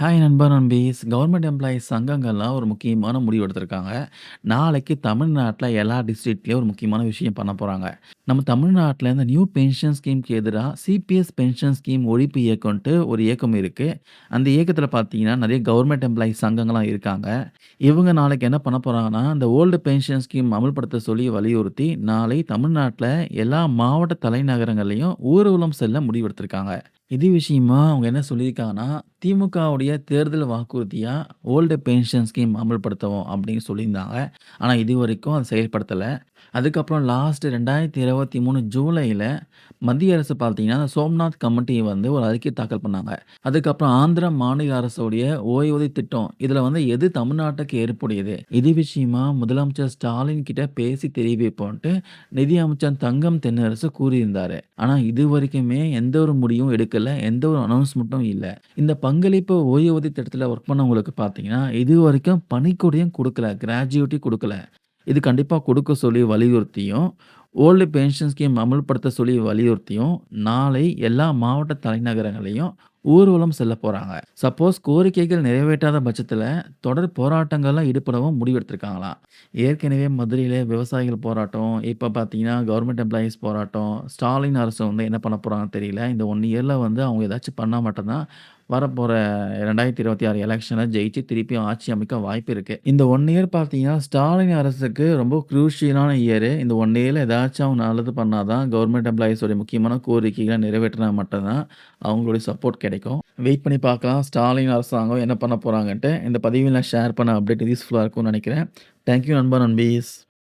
Hi நண்பா நண்பீஸ் government employees சங்கங்கள்லாம் ஒரு முக்கியமான முடிவு எடுத்திருக்காங்க. நாளைக்கு தமிழ்நாட்ல எல்லா டிஸ்ட்ரிக்ட்லயும் ஒரு முக்கியமான விஷயம் பண்ண போறாங்க. நம்ம தமிழ்நாட்ல இந்த நியூ பென்ஷன் ஸ்கீம்க்கு எதிரா சிபிஎஸ் பென்ஷன் ஸ்கீம் ஒழிப்பு இயக்கம்ன்ட்டு ஒரு இயக்கம் இருக்கு. அந்த இயக்கத்தில் பார்த்தீங்கன்னா, நெறைய கவர்மெண்ட் எம்ப்ளாயீஸ் சங்கங்கள்லாம் இருக்காங்க. இவங்க நாளைக்கு என்ன பண்ண போறாங்கன்னா, இந்த ஓல்டு பென்ஷன் ஸ்கீம் அமல்படுத்த சொல்லி வலியுறுத்தி, நாளை தமிழ்நாட்ல எல்லா மாவட்ட தலைநகரங்கள்லயும் ஊர்வலம் செல்ல முடிவெடுத்திருக்காங்க. இது விஷயமா அவங்க என்ன சொல்லியிருக்காங்கன்னா, திமுகவுடைய தேர்தல் வாக்குறுதியா ஓல்டு பென்ஷன் ஸ்கீம் அமல்படுத்துவோம் அப்படின்னு சொல்லியிருந்தாங்க. ஆனா இதுவரைக்கும் அத செயல்படுத்தல. அதுக்கப்புறம் லாஸ்ட்டு ரெண்டாயிரத்தி இருபத்தி மூணு ஜூலையில் மத்திய அரசு பார்த்தீங்கன்னா, அந்த சோம்நாத் கமிட்டி வந்து ஒரு அறிக்கை தாக்கல் பண்ணாங்க. அதுக்கப்புறம் ஆந்திர மாநில அரசுடைய ஓய்வூதிய திட்டம். இதில் வந்து எது தமிழ்நாட்டுக்கு ஏற்புடையது? இது விஷயமா முதலமைச்சர் ஸ்டாலின் கிட்ட பேசி தெரிவிப்போன்ட்டு நிதி அமைச்சர் தங்கம் தென்னரசு கூறியிருந்தார் ஆனால் இது வரைக்குமே எந்த ஒரு முடிவும் எடுக்கல. எந்த ஒரு அனௌன்ஸ்மெண்ட்டும் இல்லை இந்த பங்களிப்பு ஓய்வூதிய திட்டத்தில் ஒர்க் பண்ணவங்களுக்கு பார்த்தீங்கன்னா, இது வரைக்கும் பணிக்கூடையும் கொடுக்கல கிராஜுவேட்டி கொடுக்கல இது கண்டிப்பாக கொடுக்க சொல்லி வலியுறுத்தியும், ஓல்டு பென்ஷன் ஸ்கீம் அமல்படுத்த சொல்லி வலியுறுத்தியும், நாளை எல்லா மாவட்ட தலைநகரங்களையும் ஊர்வலம் செல்ல போகிறாங்க சப்போஸ் கோரிக்கைகள் நிறைவேற்றாத பட்சத்தில் தொடர் போராட்டங்கள்லாம் ஈடுபடவும் முடிவெடுத்திருக்காங்களாம். ஏற்கனவே மதுரையில் விவசாயிகள் போராட்டம், இப்போ பார்த்தீங்கன்னா கவர்மெண்ட் எம்ப்ளாயீஸ் போராட்டம். ஸ்டாலின் அரசு வந்து என்ன பண்ண போகிறாங்கன்னு தெரியல. இந்த ஒன் இயரில் வந்து அவங்க ஏதாச்சும் பண்ணா மட்டும் தான் வரப்போற 2026 எலக்ஷன்ல ஜெயிச்சு திருப்பியும் ஆட்சி அமைக்க வாய்ப்பு இருக்குது இந்த ஒன் இயர் பார்த்தீங்கன்னா, ஸ்டாலின் அரசுக்கு ரொம்ப குரூஷியலான இயரு. இந்த ஒன் இயரில் ஏதாச்சும் அவங்க நல்லது பண்ணால் தான் கவர்மெண்ட் எம்ப்ளாயீஸோடைய முக்கியமான கோரிக்கைகளை நிறைவேற்றினா மட்டும்தான் அவங்களுடைய சப்போர்ட் கிடைக்கும். வெயிட் பண்ணி பார்க்கலாம். ஸ்டாலின் அரசாங்கம் என்ன பண்ண போறாங்கன்ட்டு. இந்த பதிவில ஷேர் பண்ண அப்டேட் யூஸ்ஃபுல்லாக இருக்கும்னு நினைக்கிறேன் தேங்க் யூ நண்பா, நண்பீஸ்.